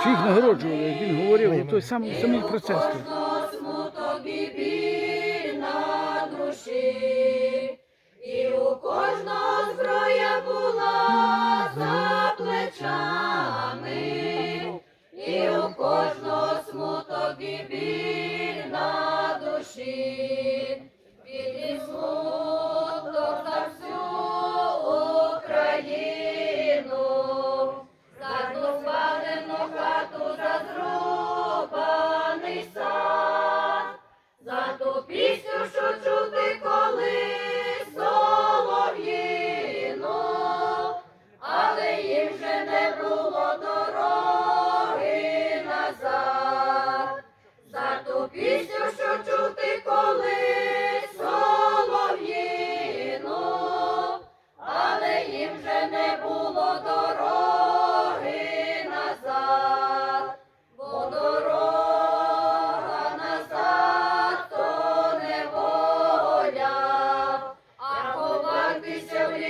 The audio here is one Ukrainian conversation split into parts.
що їх нагороджували, як він говорив, той сам, самий процес. смуток біль на душі,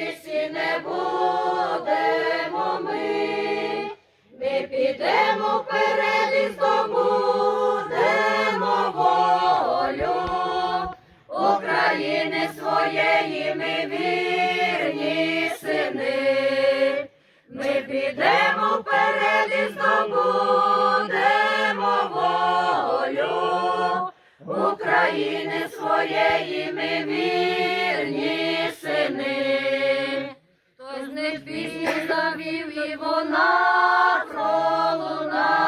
лісі не будемо ми. Ми підемо вперед і здобудемо волю. України своєї ми вірні сини. Ми підемо вперед і здобудемо волю. України своєї ми вірні завів і вона пролунала.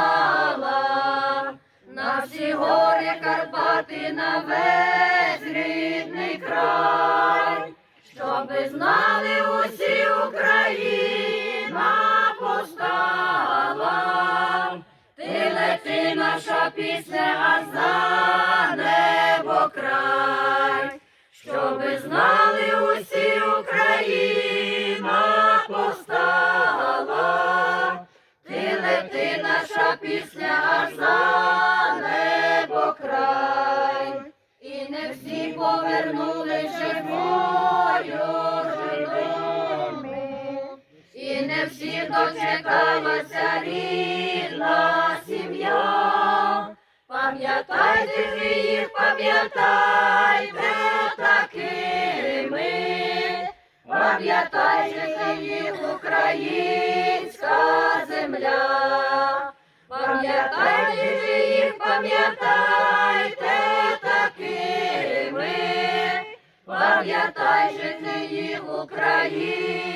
На всі гори Карпати, на весь рідний край, щоби знали усі Україна постала. Ти лети наша пісня, а за наша пісня аж за небо край, і не всі повернули живою живими, і не всі дочекалася рідна сім'я. Пам'ятайте ви їх, пам'ятайте такими. Пам'ятайте їх, українська земля. Пам'ятайте їх, пам'ятайте такими. Пам'ятайте їх. Молодці.